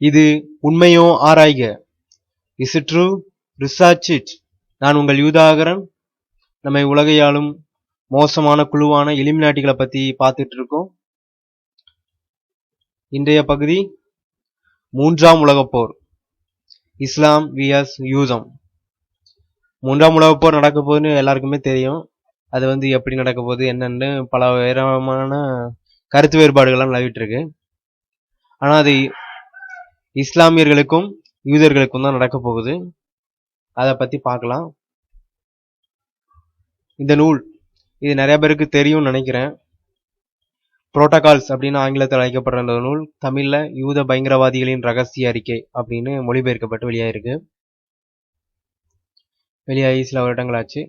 இது உண்மையோ ஆராய்க. Is it true research it நான் உங்கள் யூதாகரன். நம்மை உலகையாலும் மோசமான குழுவான எலிமினாட்டிகளை பற்றி பார்த்துட்டு இருக்கோம் இன்றைய பகுதி மூன்றாம் உலகப் போர். இஸ்லாம் விஎஸ் யூசம் மூன்றாம் உலகப் போர் நடக்க போகுதுன்னு எல்லாருக்குமே தெரியும். அது வந்து எப்படி நடக்க போகுது என்னன்னு பல விதமான கருத்து வேறுபாடுகள்லாம் நிலவிட்டு இருக்கு ஆனால் அது இஸ்லாமியர்களுக்கும் யூதர்களுக்கும் தான் நடக்க போகுது. அதை பத்தி பார்க்கலாம். இந்த நூல் இது நிறைய பேருக்கு தெரியும்னு நினைக்கிறேன். புரோட்டோகால்ஸ் அப்படின்னு ஆங்கிலத்தில் அழைக்கப்படுற இந்த நூல் தமிழ்ல யூத பயங்கரவாதிகளின் ரகசிய அறிக்கை அப்படின்னு மொழிபெயர்க்கப்பட்டு வெளியாயிருக்கு. வெளியாகி சில வருடங்கள் ஆச்சு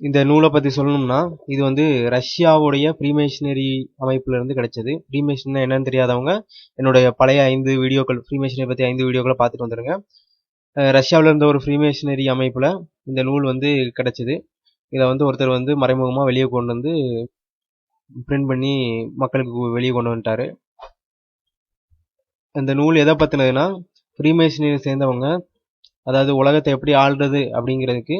இந்த நூலை பற்றி சொல்லணும்னா இது வந்து ரஷ்யாவுடைய ஃப்ரீமேஷனரி அமைப்புலேருந்து கிடைச்சது. ஃப்ரீமேஷன் என்னன்னு தெரியாதவங்க என்னுடைய பழைய ஐந்து வீடியோக்கள் ஃப்ரீமேஷனரி பற்றி ஐந்து வீடியோக்களை பார்த்துட்டு வந்துருங்க. ரஷ்யாவில் இருந்த ஒரு ஃப்ரீமேஷனரி அமைப்பில் இந்த நூல் வந்து கிடைச்சிது. இதை வந்து ஒருத்தர் வந்து மறைமுகமாக வெளியே கொண்டு வந்து பிரிண்ட் பண்ணி மக்களுக்கு வெளியே கொண்டு வந்துட்டாரு. அந்த நூல் எதை பற்றினதுன்னா ஃப்ரீமேஷனரி சேர்ந்தவங்க அதாவது உலகத்தை எப்படி ஆள்றது அப்படிங்கிறதுக்கு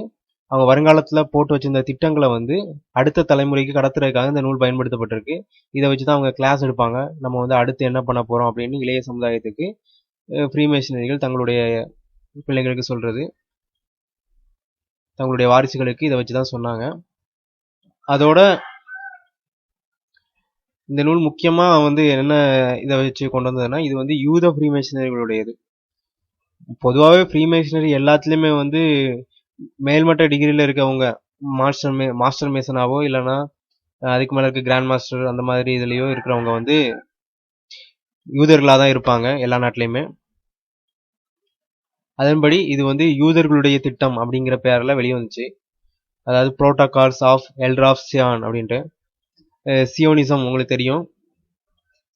அவங்க வருங்காலத்தில் போட்டு வச்சிருந்த திட்டங்களை வந்து அடுத்த தலைமுறைக்கு கடத்துறதுக்காக இந்த நூல் பயன்படுத்தப்பட்டிருக்கு. இதை வச்சு தான் அவங்க கிளாஸ் எடுப்பாங்க. நம்ம வந்து அடுத்து என்ன பண்ண போகிறோம் அப்படின்னு இளைய சமுதாயத்துக்கு ஃப்ரீமேஷனரிகள் தங்களுடைய பிள்ளைங்களுக்கு சொல்கிறது தங்களுடைய வாரிசுகளுக்கு இதை வச்சு தான் சொன்னாங்க. அதோட இந்த நூல் முக்கியமாக வந்து என்ன இதை வச்சு கொண்டு வந்ததுன்னா இது வந்து யூத ஃப்ரீமேஷனரிகளுடையது பொதுவாகவே ஃப்ரீமேஷனரி எல்லாத்துலேயுமே வந்து மேல்மட்ட டிகிரியில் இருக்கவங்க மாஸ்டர் மே மாஸ்டர் மேசனாவோ இல்லைன்னா அதுக்கு மேலே இருக்க கிராண்ட் மாஸ்டர் அந்த மாதிரி இதுலேயோ இருக்கிறவங்க வந்து யூதர்களாக தான் இருப்பாங்க எல்லா நாட்டிலையுமே. அதன்படி இது வந்து யூதர்களுடைய திட்டம் அப்படிங்கிற பேரில் வெளியே வந்துச்சு அதாவது protocols of elder of Zion அப்படின்ட்டு. சியோனிசம் உங்களுக்கு தெரியும்.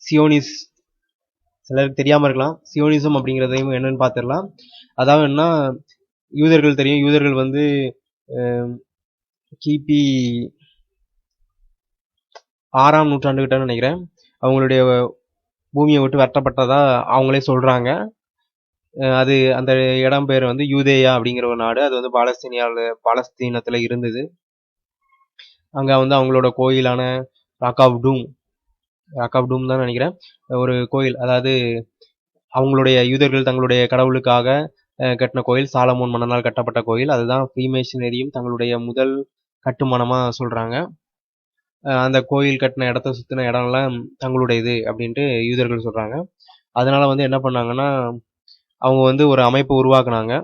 சியோனிஸ் சிலருக்கு தெரியாமல் இருக்கலாம். சியோனிசம் அப்படிங்கிறதையும் என்னன்னு பார்த்துடலாம். அதாவது என்ன யூதர்கள் தெரியும். யூதர்கள் வந்து கிபி ஆறாம் நூற்றாண்டுகிட்டன்னு நினைக்கிறேன். அவங்களுடைய பூமியை விட்டு வெட்டப்பட்டதா அவங்களே சொல்கிறாங்க அது அந்த இடம் பேர் வந்து யூதேயா அப்படிங்கிற ஒரு நாடு. அது வந்து பாலஸ்தீனியாவில் பாலஸ்தீனத்தில் இருந்தது. அங்கே வந்து அவங்களோட கோயிலான ராக்காவ் டூம் ராக்காவ் டூம் தான் நினைக்கிறேன். ஒரு கோயில். அதாவது அவங்களுடைய யூதர்கள் தங்களுடைய கடவுளுக்காக கட்டின கோயில் சாலமோன் மன்னனால் கட்டப்பட்ட கோயில். அதுதான் ஃப்ரீமேஷனரியும் தங்களுடைய முதல் கட்டுமானமாக சொல்கிறாங்க அந்த கோயில் கட்டின இடத்த சுற்றின இடம்லாம் தங்களுடைய இது அப்படின்ட்டு யூதர்கள் சொல்கிறாங்க அதனால் வந்து என்ன பண்ணாங்கன்னா அவங்க வந்து ஒரு அமைப்பு உருவாக்குனாங்க.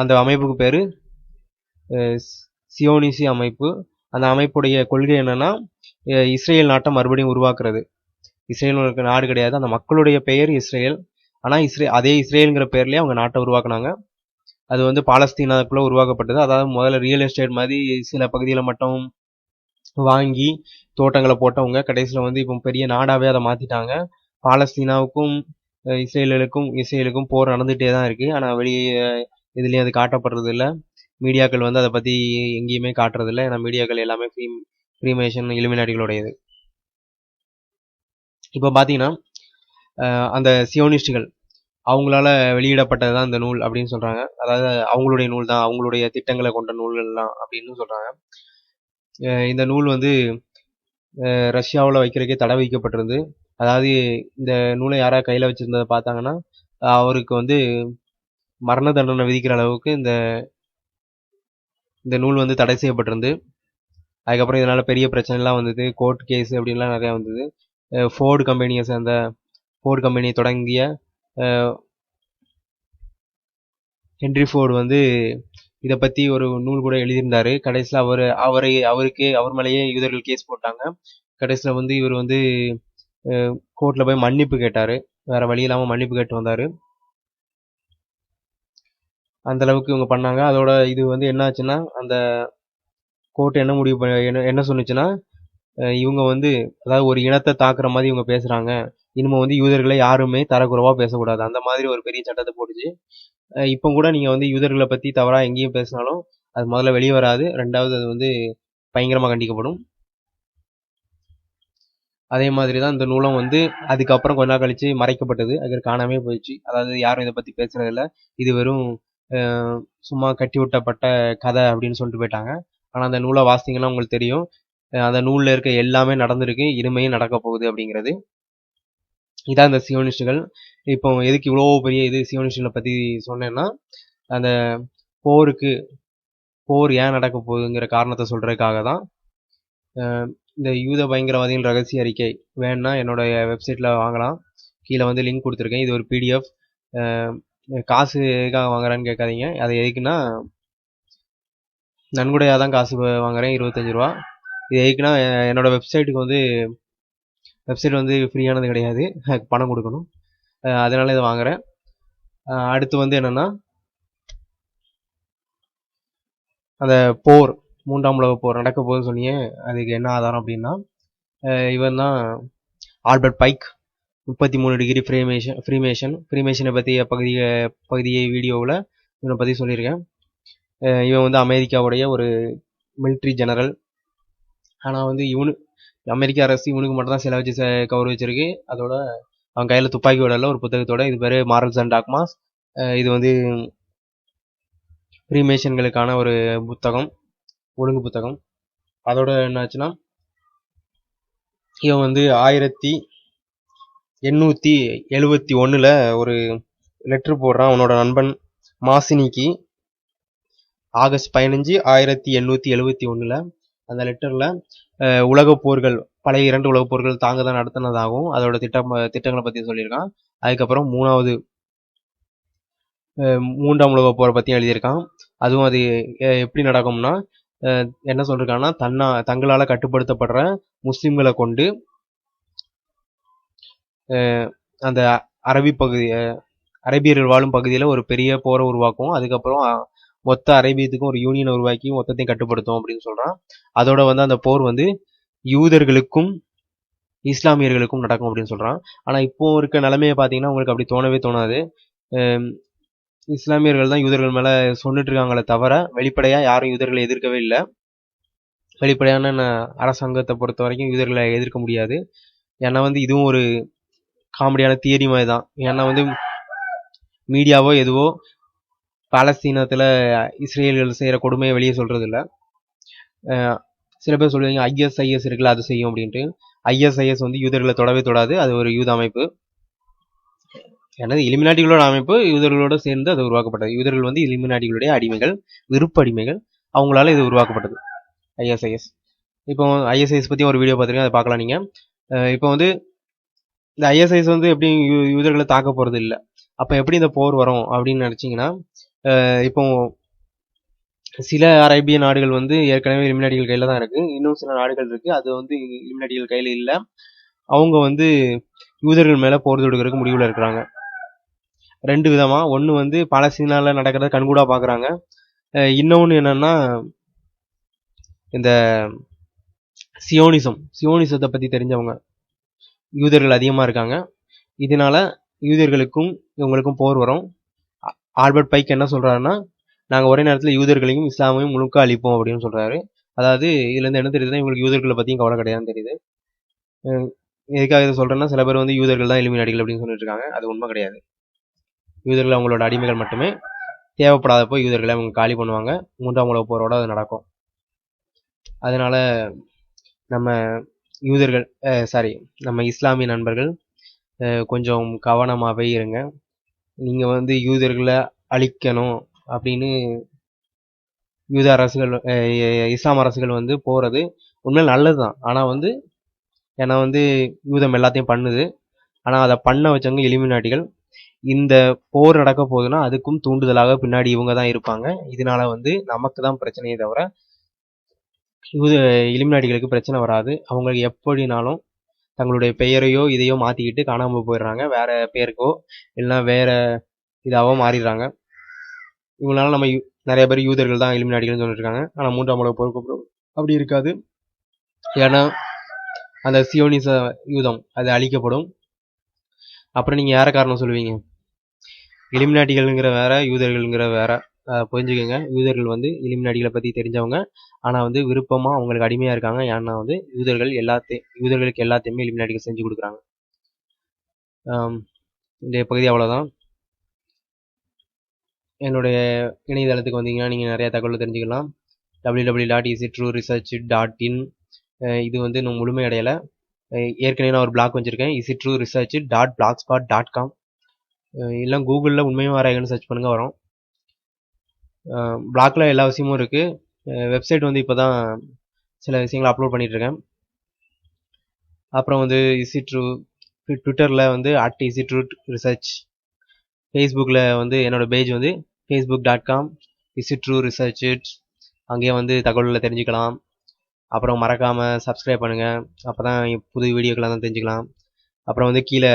அந்த அமைப்புக்கு பேர் சியோனிசி அமைப்பு. அந்த அமைப்புடைய கொள்கை என்னென்னா இஸ்ரேல் நாட்டை மறுபடியும் உருவாக்குறது. இஸ்ரேல் நாடு கிடையாது. அந்த மக்களுடைய பெயர் இஸ்ரேல். ஆனால் இஸ்ரே அதே இஸ்ரேலுங்கிற பேர்லேயே அவங்க நாட்டை உருவாக்குனாங்க. அது வந்து பாலஸ்தீனாக்குள்ளே உருவாக்கப்பட்டது. அதாவது முதல்ல ரியல் எஸ்டேட் மாதிரி சில பகுதியில் மட்டும் வாங்கி தோட்டங்களை போட்டவங்க கடைசியில் வந்து இப்போ பெரிய நாடாகவே அதை மாற்றிட்டாங்க பாலஸ்தீனாவுக்கும் இஸ்ரேலுக்கும் இஸ்ரேலுக்கும் போர் நடந்துகிட்டே தான் இருக்குது ஆனால் வெளியே இதுலேயும் அது காட்டப்படுறது இல்லை. மீடியாக்கள் வந்து அதை பற்றி எங்கேயுமே காட்டுறது இல்லை ஏன்னா மீடியாக்கள் எல்லாமே ஃப்ரீ ஃப்ரீமேஷன் இலுமினாடிகளுடையது. இப்போ பார்த்தீங்கன்னா அந்த சியோனிஸ்டுகள் அவங்களால வெளியிடப்பட்டது தான் இந்த நூல் அப்படின்னு சொல்றாங்க. அதாவது அவங்களுடைய நூல் தான் அவங்களுடைய திட்டங்களை கொண்ட நூல்கள்லாம் அப்படின்னு சொல்றாங்க. இந்த நூல் வந்து ரஷ்யாவில் வைக்கிறதுக்கே தடை வைக்கப்பட்டிருந்து அதாவது இந்த நூலை யாராவது கையில் வச்சிருந்ததை பார்த்தாங்கன்னா அவருக்கு வந்து மரண தண்டனை விதிக்கிற அளவுக்கு இந்த இந்த நூல் வந்து தடை செய்யப்பட்டிருந்து அதுக்கப்புறம் இதனால் பெரிய பிரச்சனைலாம் வந்தது. கோர்ட் கேஸ் அப்படின்லாம் நிறையா வந்தது. ஃபோர்டு கம்பெனியை சேர்ந்த ஃபோர்டு கம்பெனி தொடங்கிய ஹென்ரி ஃபோர்டு வந்து இதை பற்றி ஒரு நூல் கூட எழுதியிருந்தாரு. கடைசியில் அவர் அவரை அவருக்கே அவர் மேலேயே யூதர்கள் கேஸ் போட்டாங்க. கடைசியில் வந்து இவர் வந்து கோர்ட்டில் போய் மன்னிப்பு கேட்டார். வேற வழி இல்லாமல் மன்னிப்பு கேட்டு வந்தார். அந்த அளவுக்கு இவங்க பண்ணாங்க. அதோட இது வந்து என்ன ஆச்சுன்னா அந்த கோர்ட் என்ன முடிவு என்ன என்ன சொன்னுச்சுன்னா இவங்க வந்து அதாவது ஒரு இனத்தை தாக்குற மாதிரி இவங்க பேசுகிறாங்க இனிமேல் வந்து யூதர்களை யாருமே தரக்குறவாக பேசக்கூடாது. அந்த மாதிரி ஒரு பெரிய சட்டத்தை போட்டுச்சு. இப்போ கூட நீங்கள் வந்து யூதர்களை பற்றி தவறாக எங்கேயும் பேசினாலும் அது முதல்ல வெளியே வராது. ரெண்டாவது அது வந்து பயங்கரமாக கண்டிக்கப்படும். அதே மாதிரி தான் இந்த நூலம் வந்து அதுக்கப்புறம் கொஞ்ச நாள் கழிச்சு மறைக்கப்பட்டது. அது காணாமே போயிடுச்சு. அதாவது யாரும் இதை பற்றி பேசுறதில்ல இது வெறும் சும்மா கட்டி விட்டப்பட்ட கதை அப்படின்னு சொல்லிட்டு போயிட்டாங்க. ஆனால் அந்த நூலை வாசிங்கன்னா உங்களுக்கு தெரியும். அந்த நூலில் இருக்க எல்லாமே நடந்திருக்கு. இனிமையும் நடக்க போகுது அப்படிங்கிறது. இதான் இந்த சியோனிஸ்டுகள் இப்போ எதுக்கு இவ்வளோ பெரிய இது சியோனிஸ்டுகளை பற்றி சொன்னேன்னா அந்த போருக்கு போர் ஏன் நடக்க போகுதுங்கிற காரணத்தை சொல்கிறதுக்காக தான் இந்த யூத பயங்கரவாதிகள் ரகசிய அறிக்கை. வேணும்னா என்னோட வெப்சைட்டில் வாங்கலாம். கீழே வந்து லிங்க் கொடுத்துருக்கேன். இது ஒரு பிடிஎஃப் காசு எதுக்காக வாங்குறேன்னு கேட்காதீங்க. அது எதுக்குன்னா நன்கொடையாக தான் காசு வாங்குறேன். இருபத்தஞ்சி ரூபா. இது எதுக்குன்னா என்னோட வெப்சைட்டுக்கு வந்து வெப்சைட் வந்து ஃப்ரீயானது கிடையாது. பணம் கொடுக்கணும். அதனால் இதை வாங்குகிறேன் அடுத்து வந்து என்னென்னா அந்த போர் மூன்றாம் உலக போர் நடக்க போகுதுன்னு சொன்னீங்க. அதுக்கு என்ன ஆதாரம் அப்படின்னா இவன் தான் ஆல்பர்ட் பைக் முப்பத்தி மூணு டிகிரி ஃப்ரீமேஷன் ஃப்ரீமேஷன் ஃப்ரீமேஷனை பற்றிய பகுதி பகுதியை வீடியோவில் இவனை பற்றி சொல்லியிருக்கேன். இவன் வந்து அமெரிக்காவுடைய ஒரு மிலிட்ரி ஜெனரல் ஆனால் வந்து இவனு அமெரிக்க அரசு இவனுக்கு மட்டும் தான் சில வச்சு ச- கௌரவிச்சிருக்கு அதோட அவன் கையில் துப்பாக்கி விடல ஒரு புத்தகத்தோட. இது பேர் மாரல்ஸ் அண்ட் டாக்மாஸ் இது வந்து ஃப்ரீமேஷன்களுக்கான ஒரு புத்தகம் ஒழுங்கு புத்தகம். அதோட என்னாச்சுன்னா இவன் வந்து ஆயிரத்தி எண்ணூற்றி எழுவத்தி ஒன்றில் ஒரு லெட்ரு போடுறான். அவனோட நண்பன் மாசினிக்கு. ஆகஸ்ட் பதினஞ்சு ஆயிரத்தி எண்ணூற்றி எழுவத்தி ஒன்றில் அந்த லெட்டரில் உலகப் போர்கள் பழைய இரண்டு உலகப் போர்கள் தாங்க தான் நடத்தினதாகவும் அதோட திட்டம் திட்டங்களை பற்றி சொல்லியிருக்கான். அதுக்கப்புறம் மூணாவது மூன்றாம் உலகப் போரை பற்றியும் எழுதியிருக்கான். அதுவும் அது எப்படி நடக்கும்னா என்ன சொல்லிருக்கான்னா தன்னா தங்களால் கட்டுப்படுத்தப்படுற முஸ்லீம்களை கொண்டு அந்த அரபி பகுதி அரேபியர்கள் அரபியர்கள் வாழும் பகுதியில் ஒரு பெரிய போரை உருவாக்கும். அதுக்கப்புறம் மொத்த அரேபியத்துக்கும் ஒரு யூனியனை உருவாக்கி மொத்தத்தையும் கட்டுப்படுத்தும் அப்படின்னு சொல்றான். அதோட வந்து அந்த போர் வந்து யூதர்களுக்கும் இஸ்லாமியர்களுக்கும் நடக்கும் அப்படின்னு சொல்றான். ஆனா இப்போ இருக்க நிலைமையை பார்த்தீங்கன்னா உங்களுக்கு அப்படி தோணவே தோணாது. இஸ்லாமியர்கள் தான் யூதர்கள் மேல சொல்லிட்டு இருக்காங்களே தவிர வெளிப்படையா யாரும் யூதர்களை எதிர்க்கவே இல்லை. வெளிப்படையான அரசாங்கத்தை பொறுத்த வரைக்கும் யூதர்களை எதிர்க்க முடியாது. ஏன்னா வந்து இதுவும் ஒரு காமெடியான தியரி மாதிரி தான். ஏன்னா வந்து மீடியாவோ எதுவோ பாலஸ்தீனத்தில் இஸ்ரேல்கள் செய்கிற கொடுமையை வெளியே சொல்கிறது இல்லை சில பேர் சொல்லுவீங்க ஐஎஸ்ஐஎஸ் இருக்குல்ல அது செய்யும் அப்படின்ட்டு. ஐஎஸ்ஐஎஸ் வந்து யூதர்களை தொடவே தொடாது அது ஒரு யூத அமைப்பு. எனது இலிமினாட்டிகளோட அமைப்பு யூதர்களோட சேர்ந்து அது உருவாக்கப்பட்டது. யூதர்கள் வந்து இலிமினாட்டிகளுடைய அடிமைகள் விருப்ப அடிமைகள். அவங்களால இது உருவாக்கப்பட்டது. ஐஎஸ்ஐஎஸ். இப்போ ஐஎஸ்ஐஎஸ் பற்றி ஒரு வீடியோ பார்த்துருக்கேன் அதை பார்க்கலாம் நீங்கள் இப்போ வந்து இந்த ஐஎஸ்ஐஎஸ் வந்து எப்படி யூ- யூதர்களை தாக்க போகிறது இல்லை அப்போ எப்படி இந்த போர் வரும் அப்படின்னு நினச்சிங்கன்னா இப்போ சில அரேபிய நாடுகள் வந்து ஏற்கனவே இலுமினாடிகள் கையில் தான் இருக்குது இன்னும் சில நாடுகள் இருக்குது அது வந்து இலுமினாடிகள் கையில் இல்லை. அவங்க வந்து யூதர்கள் மேலே போர் தொடுக்கிறதுக்கு முடிவில் இருக்கிறாங்க. ரெண்டு விதமாக ஒன்று வந்து பாலஸ்தீனாவில் நடக்கிறத கண்கூடாக பார்க்குறாங்க இன்னொன்று என்னென்னா இந்த சியோனிசம். சியோனிசத்தை பற்றி தெரிஞ்சவங்க யூதர்கள் அதிகமாக இருக்காங்க. இதனால யூதர்களுக்கும் இவங்களுக்கும் போர் வரும். ஆல்பர்ட் பைக் என்ன சொல்கிறாருன்னா நாங்கள் ஒரே நேரத்தில் யூதர்களையும் இஸ்லாமையும் முழுக்க அழிப்போம் அப்படின்னு சொல்கிறாரு அதாவது இதுலேருந்து என்ன தெரியுதுன்னா இவங்களுக்கு யூதர்களை பற்றியும் கவலை கிடையாதுன்னு தெரியுது. எதுக்காக இதை சொல்கிறேன்னா சில பேர் வந்து யூதர்கள் தான் எலிமினாடிகள் அப்படின்னு சொல்லிட்டு இருக்காங்க அது உண்மை கிடையாது. யூதர்கள் அவங்களோட அடிமைகள் மட்டுமே. தேவைப்படாதப்போ யூதர்களை அவங்க காலி பண்ணுவாங்க. மூன்றாம் உலக போரோட அது நடக்கும். அதனால நம்ம யூதர்கள் சாரி நம்ம இஸ்லாமிய நண்பர்கள் கொஞ்சம் கவனமாகவே இருங்க. நீங்கள் வந்து யூதர்களை அழிக்கணும் அப்படின்னு யூத அரசுகள் இஸ்லாம் அரசுகள் வந்து போகிறது உண்மையில் நல்லது தான் ஆனால் வந்து ஏன்னா வந்து யூதம் எல்லாத்தையும் பண்ணுது. ஆனால் அதை பண்ண வச்சவங்க எலிமினாட்டிகள். இந்த போர் நடக்க போகுதுன்னா அதுக்கும் தூண்டுதலாக பின்னாடி இவங்க தான் இருப்பாங்க. இதனால வந்து நமக்கு தான் பிரச்சனையே தவிர யூத இலிமினாட்டிகளுக்கு பிரச்சனை வராது. அவங்களுக்கு எப்படினாலும் தங்களுடைய பெயரையோ இதையோ மாற்றிக்கிட்டு காணாமல் போயிடுறாங்க. வேற பேருக்கோ இல்லைனா வேற இதாகவோ மாறிடுறாங்க. இவங்களால நம்ம யூ- நிறைய பேர் யூதர்கள் தான் எலிமினாடிகள்னு சொல்லிட்டு இருக்காங்க மூன்றாம் உலக போருக்கு அப்படி இருக்காது. ஏன்னா அந்த சியோனிச யூதம் அது அழிக்கப்படும். அப்புறம் நீங்கள் யார காரணம் சொல்லுவீங்க? எலிமினாட்டிகள்ங்கிற வேற யூதர்கள்ங்கிற வேற. புரிஞ்சுக்கோங்க. யூதர்கள் வந்து இலிமினாடிகளை பற்றி தெரிஞ்சவங்க. ஆனால் வந்து விருப்பமாக அவங்களுக்கு அடிமையாக இருக்காங்க. ஏன்னா வந்து யூதர்கள் எல்லாத்தையும் யூதர்களுக்கு எல்லாத்தையுமே இலிமினாடிகள் செஞ்சு கொடுக்குறாங்க. இந்த பகுதி அவ்வளோதான் என்னுடைய இணையதளத்துக்கு வந்தீங்கன்னா நீங்கள் நிறையா தகவல் தெரிஞ்சுக்கலாம். W W dot is it true research dot in இது வந்து இன்னும் முழுமையடையலை ஏற்கனவே நான் ஒரு பிளாக் வச்சுருக்கேன். Is it true research dot blogspot dot com இல்லை கூகுளில் உண்மையும் வராங்கன்னு சர்ச் பண்ணுங்க வரும். பிளாக்ல எல்லா விஷயமும் இருக்குது வெப்சைட் வந்து இப்போ தான் சில விஷயங்களை அப்லோட் பண்ணிட்டு இருக்கேன் அப்புறம் வந்து இசி ட்ரூ ட்விட்டரில் வந்து அட் இசி ட்ரூ ரிசர்ச் ஃபேஸ்புக்கில் வந்து என்னோட பேஜ் வந்து Facebook dot com is it true research அங்கேயே வந்து தகவல்களை தெரிஞ்சுக்கலாம். அப்புறம் மறக்காமல் சப்ஸ்கிரைப் பண்ணுங்கள் அப்போ தான் புது வீடியோக்கெல்லாம் தான் தெரிஞ்சுக்கலாம். அப்புறம் வந்து கீழே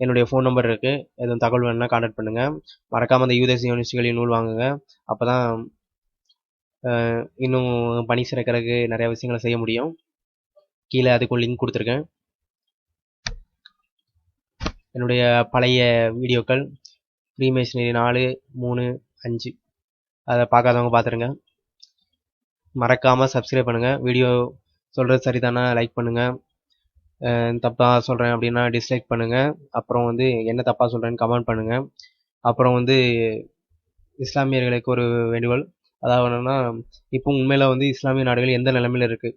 என்னுடைய ஃபோன் நம்பர் இருக்குது எதுவும் தகவல் வேணும்னா காண்டக்ட் பண்ணுங்கள் மறக்காமல் அந்த யூதேசி யூனிவர்சிட்டிகளின் நூல் வாங்குங்க. அப்போ தான் இன்னும் பணி சிறக்கிறதுக்கு நிறைய விஷயங்களை செய்ய முடியும். கீழே அதுக்கு லிங்க் கொடுத்துருக்கேன். என்னுடைய பழைய வீடியோக்கள் ப்ரீமேஷனரி நாலு மூணு அஞ்சு. அதை பார்க்காதவங்க பார்த்துருங்க. மறக்காமல் சப்ஸ்கிரைப் பண்ணுங்கள் வீடியோ சொல்கிறது சரிதானா? லைக் பண்ணுங்கள் தப்பாக சொல்கிறேன் அப்படின்னா டிஸ்லைக் பண்ணுங்கள் அப்புறம் வந்து என்ன தப்பாக சொல்கிறேன்னு கமெண்ட் பண்ணுங்கள் அப்புறம் வந்து இஸ்லாமியர்களுக்கு ஒரு வேண்டுகோள். அதாவது என்னென்னா இப்போ உண்மையில் வந்து இஸ்லாமிய நாடுகள் எந்த நிலைமையில் இருக்குது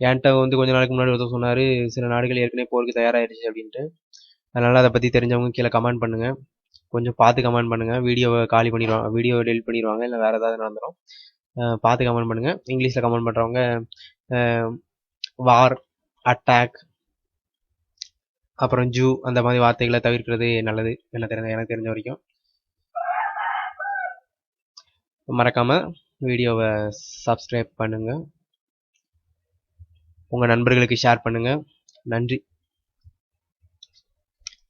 என்கிட்ட வந்து கொஞ்ச நாளைக்கு முன்னாடி ஒருத்தர் சொன்னார் சில நாடுகள் ஏற்கனவே போருக்கு தயாராகிடுச்சு அப்படின்ட்டு. அதனால் அதை பற்றி தெரிஞ்சவங்க கீழே கமெண்ட் பண்ணுங்கள் கொஞ்சம் பார்த்து கமெண்ட் பண்ணுங்கள் வீடியோவை காலி பண்ணிடுவாங்க வீடியோவை டெலிட் பண்ணிடுவாங்க இல்லை வேறு ஏதாவது நடந்துடும் பார்த்து கமெண்ட் பண்ணுங்கள் இங்கிலீஷில் கமெண்ட் பண்ணுறவங்க வார் அட்டாக் அப்புறம் ஜூ அந்த மாதிரி வார்த்தைகளை தவிர்க்கிறது நல்லது என்ன தெரிஞ்ச எனக்கு தெரிஞ்ச வரைக்கும். மறக்காமல் வீடியோவை சப்ஸ்கிரைப் பண்ணுங்கள் உங்கள் நண்பர்களுக்கு ஷேர் பண்ணுங்கள் நன்றி.